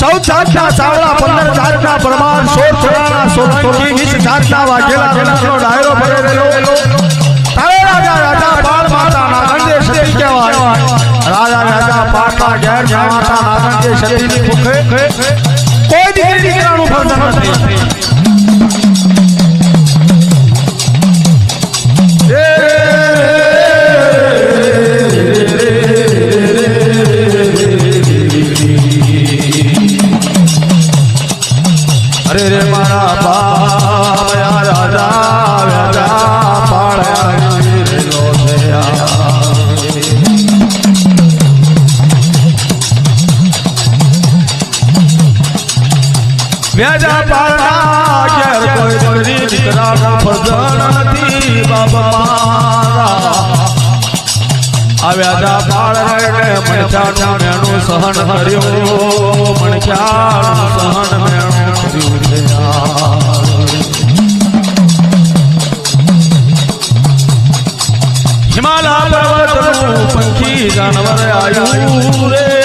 ચૌદ જાતના ચાવડા પંદર જાતના પરમાર સોળ સોળાના સોલંકી વીસ જાતના વાઘેલા રાજા રાજા બાળ માતાના અંગે કોઈ દીકરી દીકરાનું ભંડન નથી. અરે રે મારા બાયા રાજા રાજા પાળ્યા લોથયા વ્યાજા પાળના ઘેર કોઈ પાળ સહન હર્યો મણક્યાનું સહન મેણું. હિમાલય પર્વતનું પંખી જાનવર આવ્યું રે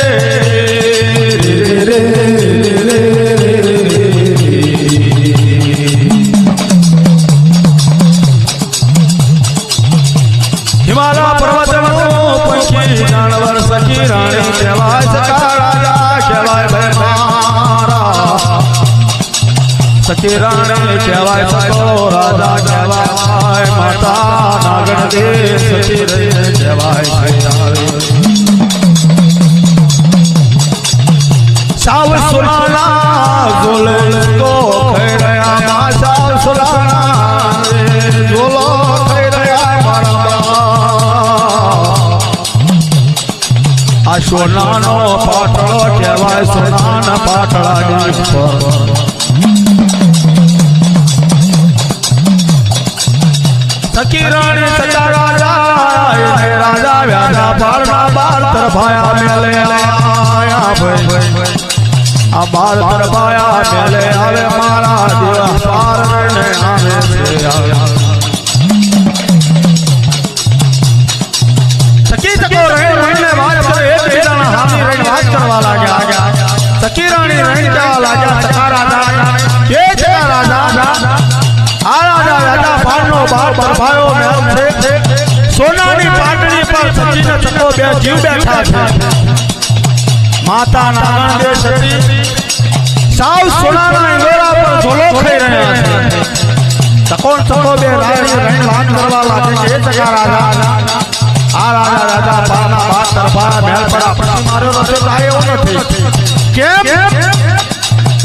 સખી રાણી કહેવાય સખો રાજા કહેવાય માતા નાગણ દે સખી રે કહેવાય ભાઈ સાવ સુરાના ઝોલે તો ખઈ રહ્યા માં સાવ સુરાના રે ઝોલો ખઈ રહ્યા મારા આ સોનાનો પાટલો કહેવાય સોનાના પાટલાની ઉપર સખી રાણી સચા રાજા એને રાજા વ્યાજા પારના બાર તરફાયા મેલે આયા ભાઈ આ બાર તરફાયા મેલે આવે મારા દેવા પાર ને આવે છે આવ્યા સખી સખો રહીને રહીને વાત કરે એક બીજાના હામી રહીને વાત કરવા લાગ્યા સખી રાણી રહીને રાજા રાજા પારનો બાર બરફાયો મેલ છે સોનાની પાટડી પર સખીને સખો બે જીવ બેઠા છે માતા નાગણ દે સતી સાવ સોનાના ઇંગોરા પર ઝોલો ખાઈ રહ્યા છે સકોન સકો બે રાણી રહીને વાત કરવા લાગે કે સખા રાજા આ રાજા રાજા પાના બાદ તરફા મહેલ પર આપણે મારો રસ્તો થાય એવો નથી કેમ કે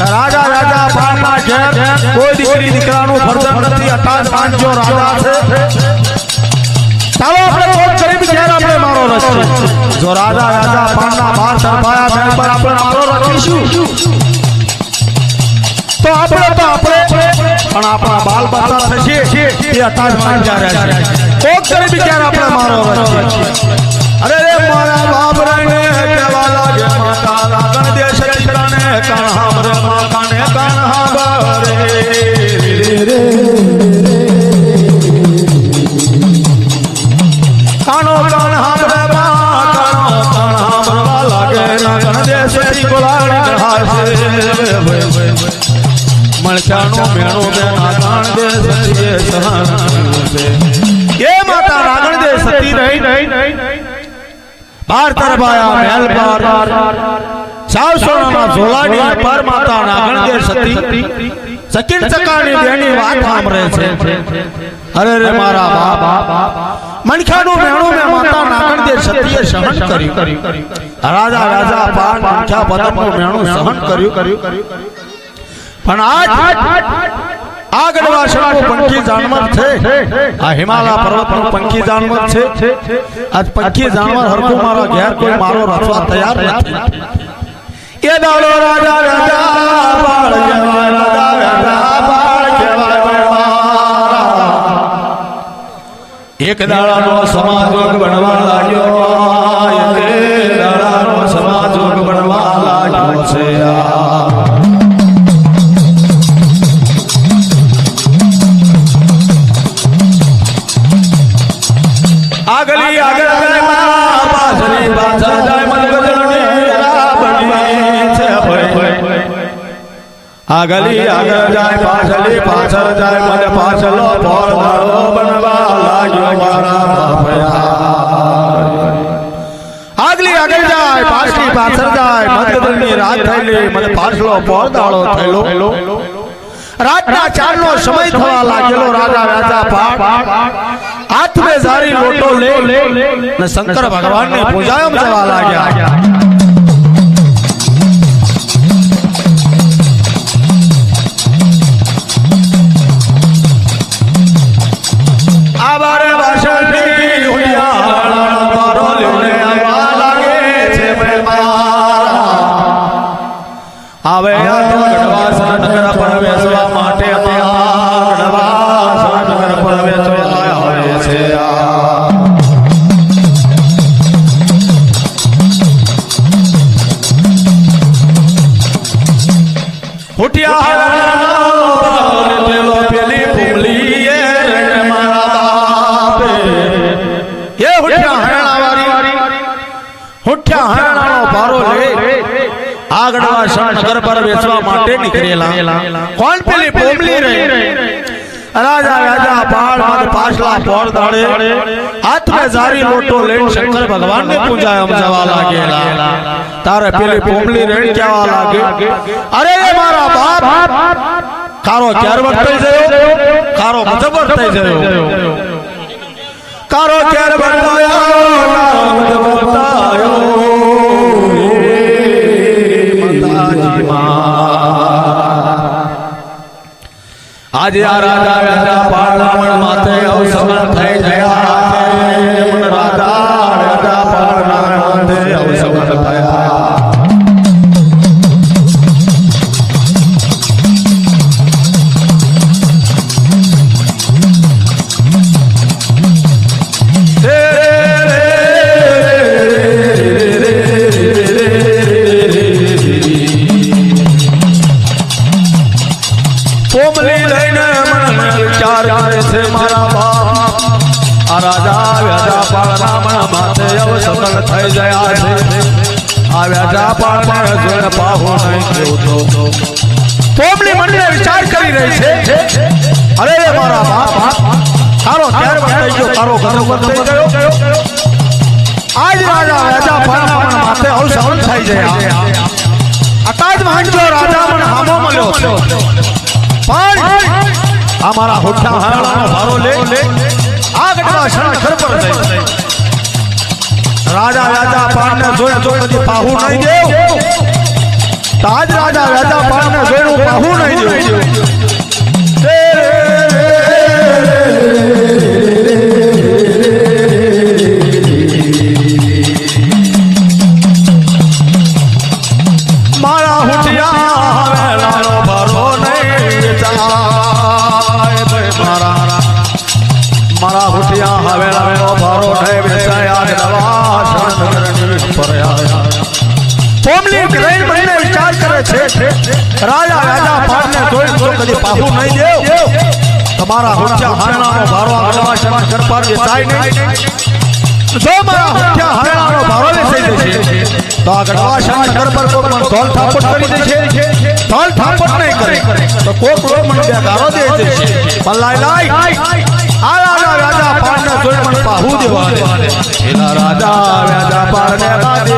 રાજા રાજા પાના ઘેર કોઈ દીકરી દીકરાનું ફરજન નથી અટાણ પાંચો રાજા છે ચાલો આપણે કોઈ ગરીબ ઘેર આપણે મારો રસ્તો જો રાજા રાજા પાના બાર તરફાયા મહેલ પર આપણે મારો રચીશું તો આપણે તો આપણે પણ આપણા બાલ બચ્ચા થશે એ અટાણ પાંચા રહેશે કોક ગરીબ ઘેર આપણે મારો રચીશું અરે રે મારા બાપ રહીને કહેવા લાગે માતા લાગણ દે શરીરાને કણ હામરે માતાને કણ रे कानो कान हम रे बा कानो कान हम बा लागे रंगन देसी गुलाड़ी चढ़ासे मणचानो मेणो दे नागान दे सरिये सहान से। ये माता रागण दे सती नहीं नहीं बार तरफ़ आया, महल बार साव सोना झोलाड़ी पर माता नागण दे सती। સકીન ચકાની બેની વાત સાંભળે છે. અરે રે મારા બાપ. મણખાનું મેણું મે માતા નાગણ દે સતીએ સહન કર્યું. રાજા રાજા પાન મણખા પદમનું મેણું સહન કર્યું પણ આજ આ ગઢવાસણનું પંખી જાનવર છે. આ હિમાલય પર્વતનું પંખી જાનવર છે. આજ પંખી જાનવર હરખું મારા ઘેર કોઈ મારો રચવા તૈયાર નથી. એ દાડો રાજા રાજા બાળ રાજા રાજા એક દાડાનો સમાજોગ બનવા લાગ્યો એક દાડાનો સમાજોગ બનવા લાગ્યો છે. આગલી આગળ પાછળ ભાઈ આગલી આગળ જાય પાછલી પાછળ જાય, મને પાછલો પોરદાળો બનવા લાગ્યો મારા બાપયા આગલી આગળ જાય, પાછલી પાછળ જાય મધ્યદળની રાત થયેલી મને પાછલો પોરદાળો થયેલો. રાતના ચારનો સમય થવા લાગેલો, રાજા રાજા પાટ હાથમે ઝારી લોટો લે ને શંકર ભગવાનને પૂજાયમ જવા લાગ્યા. એ ઉઠ્યા હરણાવાળી. ઉઠ્યા હરણાનો ભારો લે આગળવા શણનગર પર બેસવા માટે નીકળેલા કોણ પેલી ભૂમલી રે રાજા રાજા પાળ મત પાછલા પોર દાડે હાથમાં જારી લોટો લઈને શંકર ભગવાનને પૂજાયમ જવા લાગેલા તારે પેલી ભૂમલી રેણ કહેવા લાગે અરે રે મારા બાપ કારો ક્યાર થઈ ગયો કારો મજબર થઈ ગયો કારો ક્યાર આજે આ રાજા રાજા પાર્લામણ માથે અવસમન થઈ ગયા રાધા રાજા પારણામણ માથે આ રાજા વ્યાજા પાળના માથે અવસકલ થઈ ગયા આ વ્યાજા પાળને જોઈને પાહો નહીં કેવું તો. કોમલી વિચાર કરી રહી છે. અરે રે મારા બાપ, તારો ક્યારે થઈ થઈ ગયો. આજ રાજા રાજા પાળના માથે અમારા હોઠા હારણાનો ભારો લે. ઘર પર રાજા રાજા પાણને જોઈ જો કદી પાહુ નહીં દેવ. તાજ રાજા રાજા પાણને જોયું પાહુ નહીં દેવ. કદી પાહુ નહીં દેવ. તમારા હુટિયા હરણાનો ભારો આગળવા નવા શરણ પર વેચાય નહીં. જો મારા હુટિયા હરણાનો ભારો વેચાઈ જશે તો આગળવા ગઢવા શંકર પર કોઈ પણ ધોલ થાપટ કરી દેશે ધોલ થાપટ નહીં કરે તો કોક રો મને બે ગારો દે દેશે પલ્લાય લાય લાય. આ રાજા પાડને જોઈ મને પાહુ દેવા દે રાજા રાજા પાડને બાદે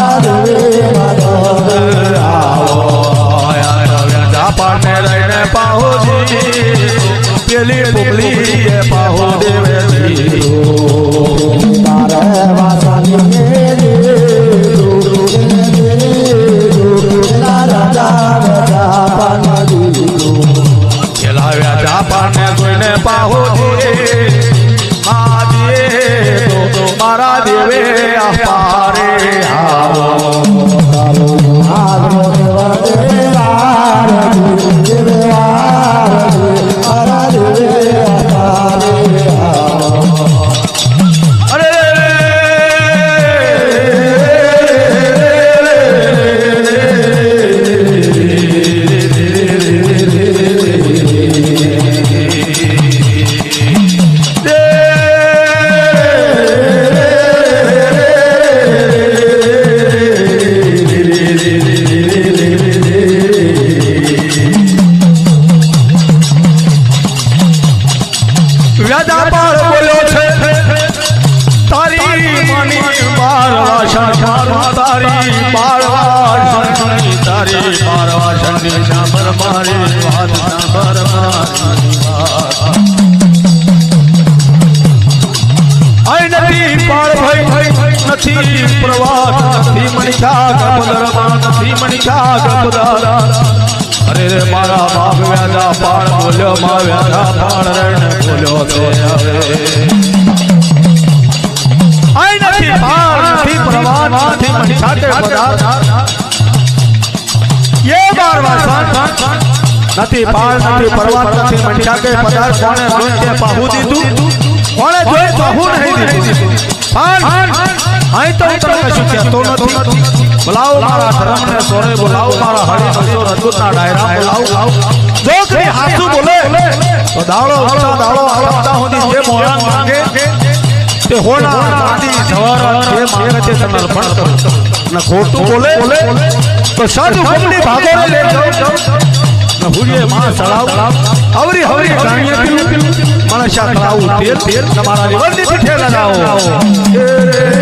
પેલી પુગલી એ પાહો દેવેલી ખેલાવ્યા જાપાને જોઈને પાહોજી માદીએ તો તો મારા દેવે અપારે જોતો આવે આઈ નથી ભાર નથી પ્રવાદ નથી મન સાથે પદાર્થ એ બારવા સાંત નથી પાર નથી પર્વત નથી મન સાથે પદાર્થ કોણે જોઈને પાહુ દીધું કોણે જોઈ પાહુ નહીં દીધું પણ અહીં તો હું તમને શું કહેતો નથી બોલાવો મારા ધર્મને સોરે બોલાવો મારા હરિ હરિ રજૂના ડાયરા બોલાવો જો કઈ હાસુ બોલે તો દાડો દાડો આવતા સુધી જે મોળા માંગે તે હોના ચાંદી જવાહર જે માંગે છે તમે અર્પણ કરો અને ખોટું બોલે તો સાધુ ગમની ભાગોળે લે ને હુડીએ માં સળાવ આવરી હવરી ગાણીએ પીલું મને શા કરાવું તેલ તેલ તમારા લીવરની પીઠે લગાવો વ્યાજા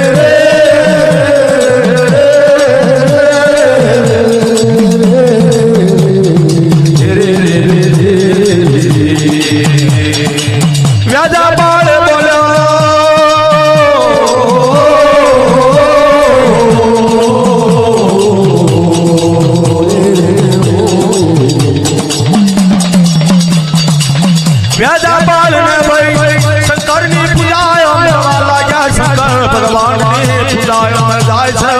વ્યાજા બાલ ને ભાઈ શંકરની અમે કરવા લાગ્યા શંકર. ભગવાનની પૂજા મે જાય છે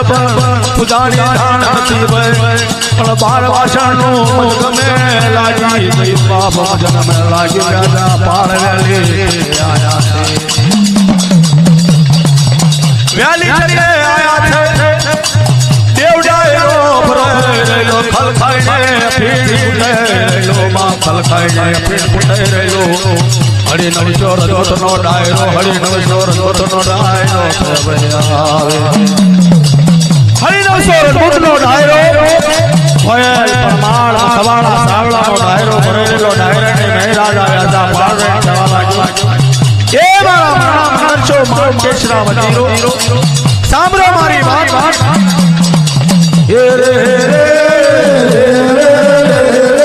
પૂજાની ધાણ હતી ભાઈ પણ બાર વાસણનું ગમે લાગી ગઈ બાપ મે લાગી, વ્યાજા પાળ વેલી આયા છે. વ્યાલી રહેલો હરિ નવસો રજોતનો ડાયરો હરિ નવસો રજોતનો ડાયરો આવે હરિ નવસો રજોતનો ડાયરો ભયલ પરમાળ સવાળા સાવળાનો ડાયરો ભરેલો ડાયરાને મેં રાજા રાજા પાળે જવા લાગ્યો એ મારા મારા મનસો માન કેશરા વજીરો સાંભળો મારી વાત હે રે રે રે શેર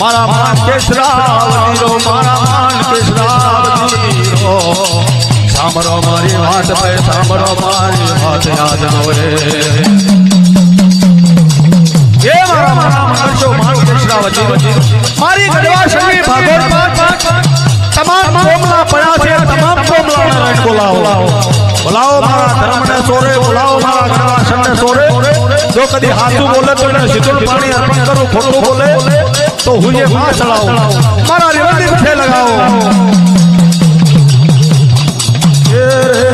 મારા માન સાંભળો મારી વાત સાંભળો મારી વાત યાદ નવે હે મારા મારા મનસો માન કેશરા વજીરો મારી ગઢવા સંગી ભાગોળ તમામ કોમલા પડ્યા છે તમામ કોમલાને રાઈટ બોલાવો બોલાવો મારા ધર્મને સોરે બોલાવો મારા ગઢવા સંગને સોરે જો કદી હાથું બોલે તો એને સીધું પાણી અર્પણ કરું ખોટું બોલે તો હું એ માં ચડાવું મારા રેવતી પીઠે લગાવો અરે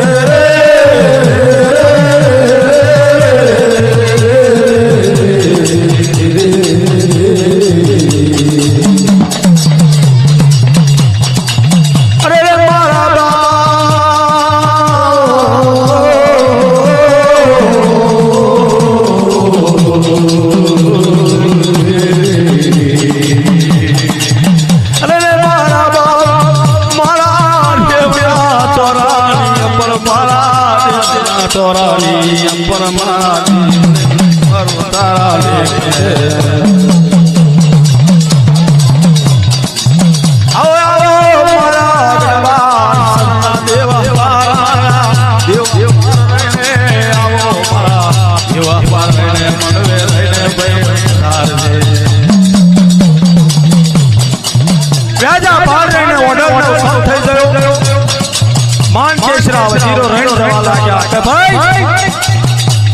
ભાઈ!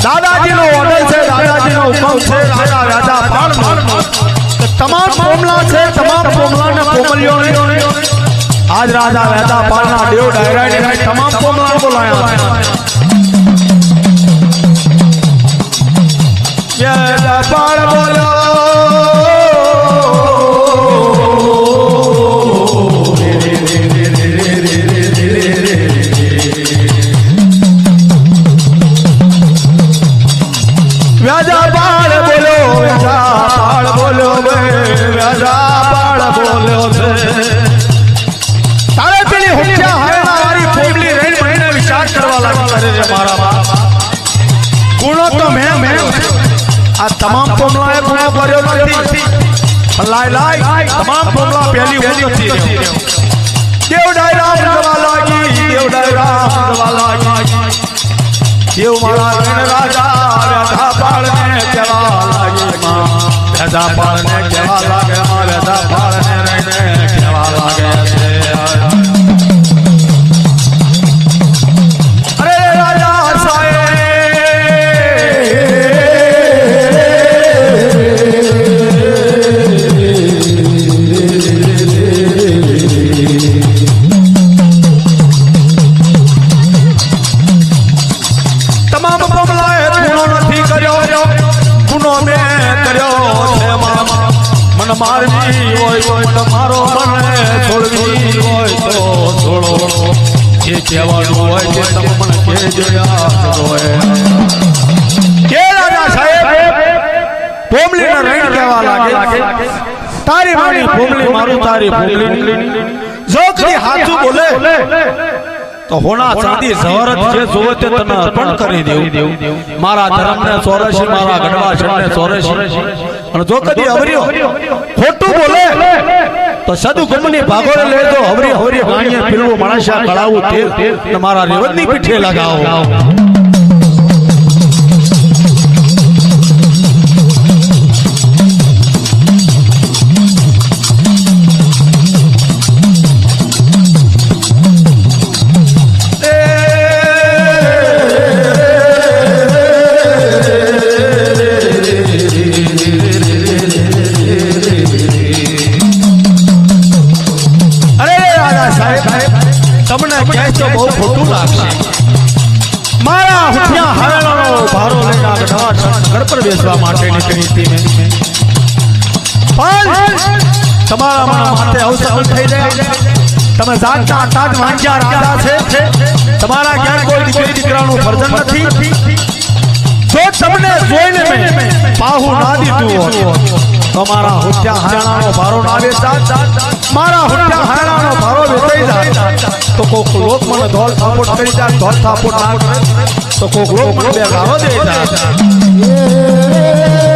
દાદાજીનો ઓર્ડર છે, દાદાજીનો હુકમ છે, રાજા રાજા તમામ કોમલા છે, તમામ કોમલાને કોમલિયો આજ રાજા રાજા પાલના દેવ ડાયરાને તમામ કોમલા બોલાયા. વેદા પાળ બોલો. નથી લાય લાય. તમામ પોમલા પહેલી હું નથી દેવ ડાયરા જવા લાગી દેવ ડાયરા જવા લાગી દેવ મારા ગણ રાજા વ્યથા પાળને કહેવા લાગી માં. વ્યથા પાળને કહેવા લાગે માં વ્યથા પાળને રહીને કહેવા લાગે. ગુનો મેં કર્યો છે મન મારવી હોય મને મારો મને છોડવી હોય તો છોડો. જે કહેવાનું હોય તે તમે મને કહેજો કે રાજા સાહેબ? પોમલીના રહીણ કહેવા લાગે. તારી મારી પોમલી મારું તારી પોમલી જોકરી હાથું બોલે? તો હોણા ચાંદી ઝહરત જે જોવે તે તને અર્પણ કરી દેવું. મારા ધર્મને સોરસી મારા ગઢવા છણને અને જો કદી અવર્યો ખોટું બોલે તો સદુ ગમની ભાગોળે લે તો હવરી ગાણીએ પીળવું માણસા કળાવું તેલ અને મારા રેવતની પીઠે લગાવો. બેસવા માટે નીકળી હતી મેં પણ તમારા મારા માટે અવસર થઈ જાય તમે જાગતા તાજ વાંચ્યા રાજા છે તમારા ક્યાં કોઈ દીકરી દીકરાનું ફરજન નથી જો તમને જોઈને મેં પાહુ ના દીધું હોત તો મારા હુઠ્યા હારણાનો ભારો ના વેચતા મારા હુઠ્યા હારણાનો ભારો વેચાઈ જાય તો કોક લોક મને ધોલ થાપોટ કરી જાય ધોલ થાપોટ ના કરે તો કોક લોક મને બે ગાળો દે જાય রে